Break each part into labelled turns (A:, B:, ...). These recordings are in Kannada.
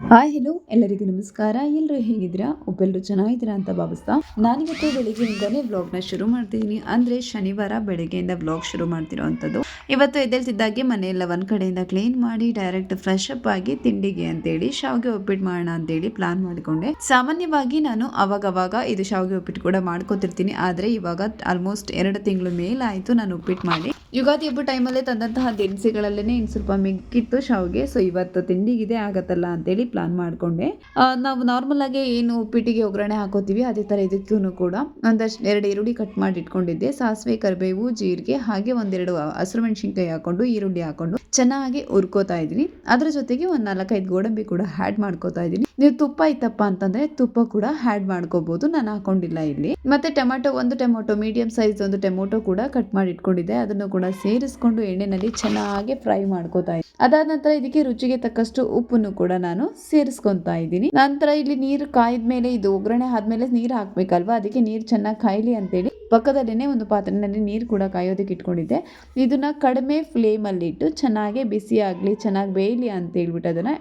A: ಹಾಯ್ ಹಲೋ ಎಲ್ಲರಿಗೂ ನಮಸ್ಕಾರ. ಎಲ್ಲರೂ ಹೇಗಿದ್ದೀರಾ? ಒಬ್ಬೆಲ್ಲರೂ ಚೆನ್ನಾಗಿದ್ದೀರಾ ಅಂತ ಭಾವಿಸ್ತಾ. ನಾನಿವತ್ತು ಬೆಳಿಗ್ಗೆಯಿಂದಲೇ ವ್ಲಾಗ್ನ ಶುರು ಮಾಡ್ತಿದ್ದೀನಿ ಅಂದರೆ ಶನಿವಾರ ಬೆಳಗ್ಗೆಯಿಂದ ವ್ಲಾಗ್ ಶುರು ಮಾಡ್ತಿರೋವಂಥದ್ದು ಇವತ್ತು ಎದ್ದೇಳ್ತಿದ್ದಾಗೆ ಮನೆಯೆಲ್ಲ ಒಂದು ಕಡೆಯಿಂದ ಕ್ಲೀನ್ ಮಾಡಿ ಡೈರೆಕ್ಟ್ ಫ್ರೆಶ್ ಅಪ್ ಆಗಿ ತಿಂಡಿಗೆ ಅಂತೇಳಿ, ಶಾವಿಗೆ ಒಪ್ಪಿಟ್ಟು ಮಾಡೋಣ ಅಂತೇಳಿ ಪ್ಲಾನ್ ಮಾಡಿಕೊಂಡೆ. ಸಾಮಾನ್ಯವಾಗಿ ನಾನು ಅವಾಗವಾಗ ಇದು ಶಾವಿಗೆ ಉಪ್ಪಿಟ್ಟು ಕೂಡ ಮಾಡ್ಕೋತಿರ್ತೀನಿ. ಆದರೆ ಇವಾಗ ಆಲ್ಮೋಸ್ಟ್ ಎರಡು ತಿಂಗಳು ಮೇಲಾಯಿತು ನಾನು ಉಪ್ಪಿಟ್ಟು ಮಾಡಿ. ಯುಗಾದಿ ಹಬ್ಬ ಟೈಮಲ್ಲೇ ತಂದಂತಹ ದಿನಸಿಗಳಲ್ಲೇ ಇನ್ನು ಸ್ವಲ್ಪ ಮಿಕ್ಕಿತ್ತು ಶಾವಿಗೆ. ಸೊ ಇವತ್ತು ತಿಂಡಿಗಿದೆ ಆಗತ್ತಲ್ಲ ಅಂತೇಳಿ ಪ್ಲಾನ್ ಮಾಡಿಕೊಂಡೆ. ನಾವು ನಾರ್ಮಲ್ ಆಗಿ ಏನು ಉಪ್ಪಿಟ್ಟಿಗೆ ಒಗ್ಗರಣೆ ಹಾಕೋತೀವಿ, ಅದೇ ಥರ ಇದಕ್ಕೂ ಕೂಡ. ಒಂದಷ್ಟು ಎರಡು ಈರುಳ್ಳಿ ಕಟ್ ಮಾಡಿ ಇಟ್ಕೊಂಡಿದ್ದೆ. ಸಾಸಿವೆ, ಕರಿಬೇವು, ಜೀರಿಗೆ, ಹಾಗೆ ಒಂದೆರಡು ಹಸಿರು ಮೆಣಸಿನ್ಕಾಯಿ ಹಾಕೊಂಡು, ಈರುಳ್ಳಿ ಹಾಕೊಂಡು ಚೆನ್ನಾಗಿ ಹುರ್ಕೋತಾ ಇದ್ದೀನಿ. ಅದರ ಜೊತೆಗೆ ಒಂದು ನಾಲ್ಕೈದು ಗೋಡಂಬಿ ಕೂಡ ಹ್ಯಾಡ್ ಮಾಡ್ಕೋತಾ ಇದ್ದೀನಿ. ನೀವು ತುಪ್ಪ ಇತ್ತಪ್ಪ ಅಂತಂದ್ರೆ ತುಪ್ಪ ಕೂಡ ಹ್ಯಾಡ್ ಮಾಡ್ಕೋಬಹುದು ನಾನು ಹಾಕೊಂಡಿಲ್ಲ ಇಲ್ಲಿ. ಮತ್ತೆ ಟೊಮೆಟೊ, ಒಂದು ಟೊಮೊಟೊ ಮೀಡಿಯಂ ಸೈಜ್ ಒಂದು ಟೊಮೊಟೊ ಕೂಡ ಕಟ್ ಮಾಡಿ ಇಟ್ಕೊಂಡಿದ್ದೆ. ಅದನ್ನು ಕೂಡ ಸೇರಿಸ್ಕೊಂಡು ಎಣ್ಣೆನಲ್ಲಿ ಚೆನ್ನಾಗಿ ಫ್ರೈ ಮಾಡ್ಕೋತಾ ಇದ್ದೀನಿ ಅದಾದ ನಂತರ ಇದಕ್ಕೆ ರುಚಿಗೆ ತಕ್ಕಷ್ಟು ಉಪ್ಪನ್ನು ಕೂಡ ನಾನು ಸೇರಿಸ್ಕೊಂತಾ ಇದ್ದೀನಿ. ನಂತರ ಇಲ್ಲಿ ನೀರು ಕಾಯ್ದ ಮೇಲೆ ಇದು ಒಗ್ಗರಣೆ ಆದ್ಮೇಲೆ ನೀರು ಹಾಕ್ಬೇಕಲ್ವಾ? ಅದಕ್ಕೆ ನೀರು ಚೆನ್ನಾಗಿ ಕಾಯ್ಲಿ ಅಂತೇಳಿ ಪಕ್ಕದಲ್ಲೇ ಒಂದು ಪಾತ್ರೆನಲ್ಲಿ ನೀರು ಕೂಡ ಕಾಯೋದಕ್ಕೆ ಇಟ್ಕೊಂಡಿದ್ದೆ. ಇದನ್ನ ಕಡಿಮೆ ಫ್ಲೇಮಲ್ಲಿ ಇಟ್ಟು ಚೆನ್ನಾಗಿ ಬಿಸಿ ಆಗಲಿ, ಚೆನ್ನಾಗಿ ಬೇಯಲಿ ಅಂತ ಹೇಳ್ಬಿಟ್ಟು ಅದನ್ನ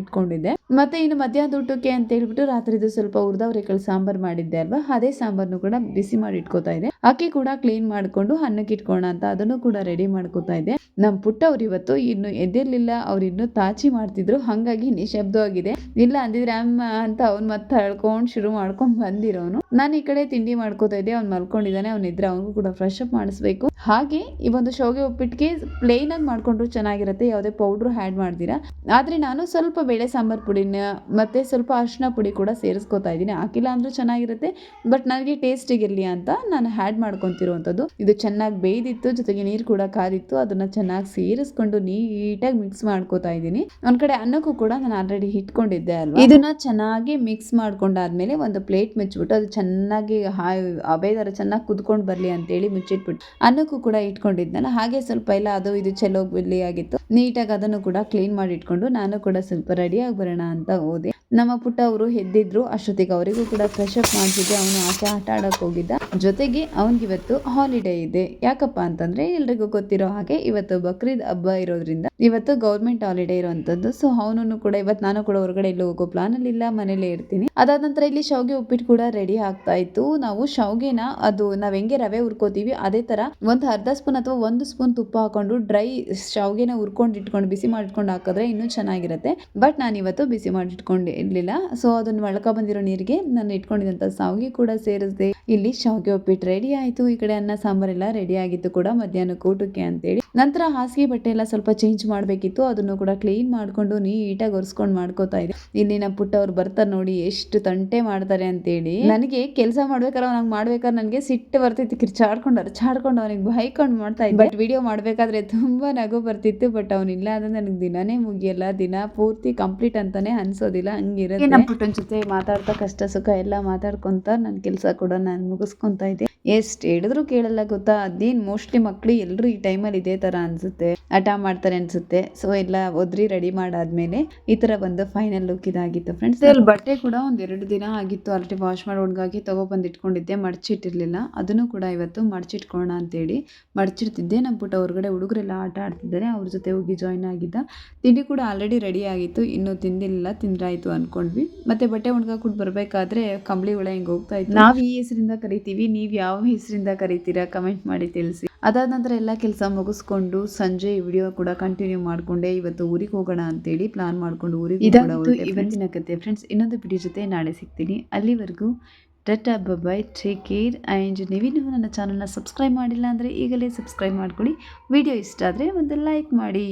A: ಇಟ್ಕೊಂಡಿದ್ದೆ. ಮತ್ತೆ ಇನ್ನು ಮಧ್ಯಾಹ್ನದ ಊಟಕ್ಕೆ ಅಂತ ಹೇಳ್ಬಿಟ್ಟು ರಾತ್ರಿದು ಸ್ವಲ್ಪ ಹುರಿದವರೆಕಾಳು ಸಾಂಬಾರ್ ಮಾಡಿದ್ದೆ ಅಲ್ವಾ? ಅದೇ ಸಾಂಬಾರ್ನು ಕೂಡ ಬಿಸಿ ಮಾಡಿ ಇಟ್ಕೋತಾ ಇದೆ ಅಕ್ಕಿ ಕೂಡ ಕ್ಲೀನ್ ಮಾಡ್ಕೊಂಡು ಅನ್ನಕ್ಕೆ ಇಟ್ಕೋಣ ಅಂತ ಅದನ್ನು ಕೂಡ ರೆಡಿ ಮಾಡ್ಕೋತಾ ಇದ್ದೆ. ನಮ್ಮ ಪುಟ್ಟ ಅವ್ರು ಇವತ್ತು ಇನ್ನು ಎದ್ದಿರ್ಲಿಲ್ಲ, ಅವ್ರು ಇನ್ನು ತಾಚಿ ಮಾಡ್ತಿದ್ರು. ಹಾಗಾಗಿ ನಿಶಬ್ದವಾಗಿದೆ ಇಲ್ಲ ಅಂದಿದ್ರೆ ಅಮ್ಮ ಅಂತ ಅವ್ನು ಮತ್ತೆ ಅಳ್ಕೊಂಡ್ ಶುರು ಮಾಡ್ಕೊಂಡ್ ಬಂದಿರೋನು. ನಾನು ಈ ಕಡೆ ತಿಂಡಿ ಮಾಡ್ಕೋತಾ ಇದ್ದೆ, ಅವ್ನು ಮಲ್ಕೊಂಡಿದ್ದಾನೆ ಅವ್ನ ಇದ್ರೆ ಅವನಿಗೂ ಕೂಡ ಫ್ರೆಶ್ ಅಪ್ ಮಾಡಿಸ್ಬೇಕು. ಹಾಗೆ ಈ ಒಂದು ಶೋಗೆ ಉಪ್ಪಿಟ್ಟಿಗೆ ಪ್ಲೇನ್ ಆಗಿ ಮಾಡ್ಕೊಂಡ್ರು ಚೆನ್ನಾಗಿರುತ್ತೆ, ಯಾವುದೇ ಪೌಡ್ರು ಆ್ಯಡ್ ಮಾಡ್ದಿರಾ. ಆದ್ರೆ ನಾನು ಸ್ವಲ್ಪ ಬೇಳೆ ಸಾಂಬಾರು ಪುಡಿನ ಮತ್ತೆ ಸ್ವಲ್ಪ ಅರಿಶಿನ ಪುಡಿ ಕೂಡ ಸೇರಿಸ್ಕೊತಾ ಇದ್ದೀನಿ. ಹಾಕಿಲ್ಲ ಅಂದರೂ ಚೆನ್ನಾಗಿರುತ್ತೆ ಬಟ್ ನನಗೆ ಟೇಸ್ಟಿಗಿರಲಿ ಅಂತ ನಾನು ಆ್ಯಡ್ ಮಾಡ್ಕೊತಿರುವಂಥದ್ದು ಇದು ಚೆನ್ನಾಗಿ ಬೇಯ್ದಿತ್ತು, ಜೊತೆಗೆ ನೀರು ಕೂಡ ಕಾದಿತ್ತು, ಅದನ್ನ ಚೆನ್ನಾಗಿ ಸೇರಿಸ್ಕೊಂಡು ನೀಟಾಗಿ ಮಿಕ್ಸ್ ಮಾಡ್ಕೋತಾ ಇದ್ದೀನಿ. ಒಂದು ಕಡೆ ಅನ್ನಕ್ಕೂ ಕೂಡ ನಾನು ಆಲ್ರೆಡಿ ಇಟ್ಕೊಂಡಿದ್ದೆ ಅಲ್ವಾ? ಇದನ್ನ ಚೆನ್ನಾಗಿ ಮಿಕ್ಸ್ ಮಾಡ್ಕೊಂಡಾದ್ಮೇಲೆ ಒಂದು ಪ್ಲೇಟ್ ಮುಚ್ಚಿಬಿಟ್ಟು ಅದು ಚೆನ್ನಾಗಿ ಅಬೇದರ ಚೆನ್ನಾಗಿ ಕುದ್ಕೊಂಡು ಬರಲಿ ಅಂತೇಳಿ ಮುಚ್ಚಿಟ್ಬಿಟ್ಟು ಅನ್ನಕ್ಕೂ ಕೂಡ ಇಟ್ಕೊಂಡಿದ್ನಲ್ಲ, ಹಾಗೆ ಸ್ವಲ್ಪ ಎಲ್ಲ ಅದು ಇದು ಚೆಲ್ಲೋಗ್ಬಿಡ್ಲಿ ಆಗಿತ್ತು. ನೀಟಾಗಿ ಅದನ್ನು ಕೂಡ ಕ್ಲೀನ್ ಮಾಡಿ ಇಟ್ಕೊಂಡು ನಾನು ಕೂಡ ಸ್ವಲ್ಪ ರೆಡಿಯಾಗಿ ಬರೋಣ ಅಂತ ಹೋದೆ. ನಮ್ಮ ಪುಟ್ಟ ಅವರು ಎದ್ದಿದ್ರು ಅಷ್ಟೊತ್ತಿಗೆ ಅವರಿಗೂ ಕೂಡ ಫ್ರೆಶ್ ಅಪ್ ಮಾಡಿಸಿದ್ದೆ ಅವನು ಆಚೆ ಆಟ ಆಡಕ್ ಹೋಗಿದ್ದ. ಜೊತೆಗೆ ಅವನಿಗಿವತ್ತು ಹಾಲಿಡೇ ಇದೆ. ಯಾಕಪ್ಪ ಅಂತಂದ್ರೆ ಎಲ್ರಿಗೂ ಗೊತ್ತಿರೋ ಹಾಗೆ ಇವತ್ತು ಬಕ್ರೀದ್ ಹಬ್ಬ ಇರೋದ್ರಿಂದ ಇವತ್ತು ಗೌರ್ಮೆಂಟ್ ಹಾಲಿಡೇ ಇರುವಂತದ್ದು. ಸೊ ಅವನನ್ನು ಕೂಡ ಇವತ್ತು ನಾನು ಕೂಡ ಹೊರಗಡೆ ಎಲ್ಲೂ ಹೋಗೋ ಪ್ಲಾನ್ ಅಲ್ಲಿ ಇಲ್ಲ. ಮನೇಲೆ ಇರ್ತೀನಿ. ಅದಾದ ನಂತರ ಇಲ್ಲಿ ಶಾವ್ಗೆ ಉಪ್ಪಿಟ್ಟು ಕೂಡ ರೆಡಿ ಆಗ್ತಾ ಇತ್ತು. ನಾವು ಶಾವ್ಗೆನ ಅದು ನಾವ್ ಹೆಂಗೆ ರವೆ ಹುರ್ಕೋತೀವಿ, ಅದೇ ತರ ಒಂದು ಅರ್ಧ ಸ್ಪೂನ್ ಅಥವಾ ಒಂದು ಸ್ಪೂನ್ ತುಪ್ಪ ಹಾಕೊಂಡು ಡ್ರೈ ಶಾವ್ಗೆನ ಹುರ್ಕೊಂಡು ಇಟ್ಕೊಂಡು ಬಿಸಿ ಮಾಡಿಟ್ಕೊಂಡು ಹಾಕಿದ್ರೆ ಇನ್ನೂ ಚೆನ್ನಾಗಿರುತ್ತೆ. ಬಟ್ ನಾನು ಇವತ್ತು ಬಿಸಿ ಮಾಡಿಟ್ಕೊಂಡು ಇರಲಿಲ್ಲ. ಸೊ ಅದನ್ನು ಒಳಕ ಬಂದಿರೋ ನೀರಿಗೆ ನಾನು ಇಟ್ಕೊಂಡಿದ್ದಂಥ ಶಾವಿಗೆ ಕೂಡ ಸೇರಿಸಿದೆ. ಇಲ್ಲಿ ಶಾವಿಗೆ ಉಪ್ಪಿಟ್ಟು ರೆಡಿ ಆಯಿತು. ಈ ಕಡೆ ಅನ್ನ ಸಾಂಬಾರೆಲ್ಲ ರೆಡಿ ಆಗಿತ್ತು ಕೂಡ ಮಧ್ಯಾಹ್ನ ಕೂಟಕ್ಕೆ ಅಂತೇಳಿ. ನಂತರ ಹಾಸಿಗೆ ಬಟ್ಟೆ ಎಲ್ಲ ಸ್ವಲ್ಪ ಚೇಂಜ್ ಮಾಡಬೇಕಿತ್ತು. ಅದನ್ನು ಕೂಡ ಕ್ಲೀನ್ ಮಾಡಿಕೊಂಡು ನೀಟಾಗಿ ಒರೆಸ್ಕೊಂಡು ಮಾಡ್ಕೋತಾ ಇದೆ ಇಲ್ಲಿ ನಮ್ಮ ಪುಟ್ಟವ್ರು ಬರ್ತಾರೆ ನೋಡಿ, ಎಷ್ಟು ತಂಟೆ ಮಾಡ್ತಾರೆ ಅಂತೇಳಿ. ನನಗೆ ಕೆಲಸ ಮಾಡ್ಬೇಕಾದ್ರೆ ಅವ್ನಿಗೆ ಮಾಡ್ಬೇಕಾದ್ರೆ ನನಗೆ ಸಿಟ್ಟು ಬರ್ತಿತ್ತು. ಕಿರ್ಚಾಡ್ಕೊಂಡು ಅರ್ಚಾಡ್ಕೊಂಡು ಅವನಿಗೆ ಬೈಕೊಂಡು ಮಾಡ್ತಾ ಇದ್ದೆ. ಬಟ್ ವಿಡಿಯೋ ಮಾಡಬೇಕಾದ್ರೆ ತುಂಬಾ ನಗು ಬರ್ತಿತ್ತು. ಬಟ್ ಅವನಿಲ್ಲ ಅಂದ್ರೆ ನನಗೆ ದಿನಾನೇ ಮುಗಿಯಲ್ಲ. ದಿನ ಪೂರ್ತಿ ಕಂಪ್ಲೀಟ್ ಅಂತಾನೆ ಅನ್ಸೋದಿಲ್ಲ. ಹಂಗಿರುತ್ತೆ. ಜೊತೆ ಮಾತಾಡ್ತಾ ಕಷ್ಟ ಸುಖ ಎಲ್ಲ ಮಾತಾಡ್ಕೊಂತ ನನ್ನ ಕೆಲಸ ಕೂಡ ನಾನು ಮುಗಿಸ್ಕೊಂತ ಇದ್ದೆ. ಎಷ್ಟು ಹೇಳಿದ್ರು ಕೇಳಲ್ಲ ಗೊತ್ತಾ? ಅದೇನು ಮೋಸ್ಟ್ಲಿ ಮಕ್ಕಳು ಎಲ್ಲರೂ ಈ ಟೈಮಲ್ಲಿ ಇದೇ ಥರ ಅನಿಸುತ್ತೆ ಹಠ ಮಾಡ್ತಾರೆ ಅನಿಸುತ್ತೆ. ಸೊ ಎಲ್ಲ ಒದ್ರಿ ರೆಡಿ ಮಾಡಾದ್ಮೇಲೆ ಈ ಥರ ಬಂದು ಫೈನಲ್ ಲುಕ್ ಇದಾಗಿತ್ತು ಫ್ರೆಂಡ್ಸ್ ಅಲ್ಲಿ ಬಟ್ಟೆ ಕೂಡ ಒಂದು ಎರಡು ದಿನ ಆಗಿತ್ತು. ಆಲ್ರೆಡಿ ವಾಶ್ ಮಾಡಿ ಒಣಗಾಗಿ ತೊಗೊಬಂದು ಇಟ್ಕೊಂಡಿದ್ದೆ ಮಡಚಿಟ್ಟಿರಲಿಲ್ಲ. ಅದನ್ನು ಕೂಡ ಇವತ್ತು ಮಡಚಿಟ್ಕೋಣ ಅಂತೇಳಿ ಮಡಚಿಡ್ತಿದ್ದೆ. ನಮ್ಮ ಪುಟ್ಟ ಹೊರಗಡೆ ಹುಡುಗರೆಲ್ಲ ಆಟ ಆಡ್ತಿದ್ದಾರೆ. ಅವ್ರ ಜೊತೆ ಹೋಗಿ ಜಾಯ್ನ್ ಆಗಿದ್ದ. ತಿಂಡಿ ಕೂಡ ಆಲ್ರೆಡಿ ರೆಡಿ ಆಗಿತ್ತು. ಇನ್ನೂ ತಿಂದಿಲ್ಲ. ತಿಂದ್ರಾಯ್ತು ಅನ್ಕೊಂಡ್ವಿ. ಮತ್ತೆ ಬಟ್ಟೆ ಒಣಗಾಕ್ಬಿಟ್ಟು ಬರಬೇಕಾದ್ರೆ ಕಂಬಳಿ ಹುಳ ಹಿಂಗೆ ಹೋಗ್ತಾ ಇತ್ತು. ನಾವು ಈ ಹೆಸರಿಂದ ಕರಿತೀವಿ. ನೀವು ಯಾವ ಹೆಸರಿಂದ ಕರಿತೀರಾ ಕಮೆಂಟ್ ಮಾಡಿ ತಿಳಿಸಿ. ಅದಾದ ನಂತರ ಎಲ್ಲ ಕೆಲಸ ಮುಗಿಸ್ಕೊಂಡು ಸಂಜೆ ಈ ವಿಡಿಯೋ ಕೂಡ ಕಂಟಿನ್ಯೂ ಮಾಡ್ಕೊಂಡೆ. ಇವತ್ತು ಊರಿಗೆ ಹೋಗೋಣ ಅಂತೇಳಿ ಪ್ಲಾನ್ ಮಾಡ್ಕೊಂಡು ಊರಿಗೆ ಇವತ್ತಿನ ಕತೆ. ಫ್ರೆಂಡ್ಸ್ ಇನ್ನೊಂದು ವಿಡಿಯೋ ಜೊತೆ ನಾಳೆ ಸಿಗ್ತೀನಿ. ಅಲ್ಲಿವರೆಗೂ tata bye take care and ನೀವಿನ್ನೂ ನನ್ನ ಚಾನಲ್ನ ಸಬ್ಸ್ಕ್ರೈಬ್ ಮಾಡಿಲ್ಲ ಅಂದರೆ ಈಗಲೇ ಸಬ್ಸ್ಕ್ರೈಬ್ ಮಾಡ್ಕೊಳ್ಳಿ. ವಿಡಿಯೋ ಇಷ್ಟ ಆದರೆ ಒಂದು ಲೈಕ್ ಮಾಡಿ.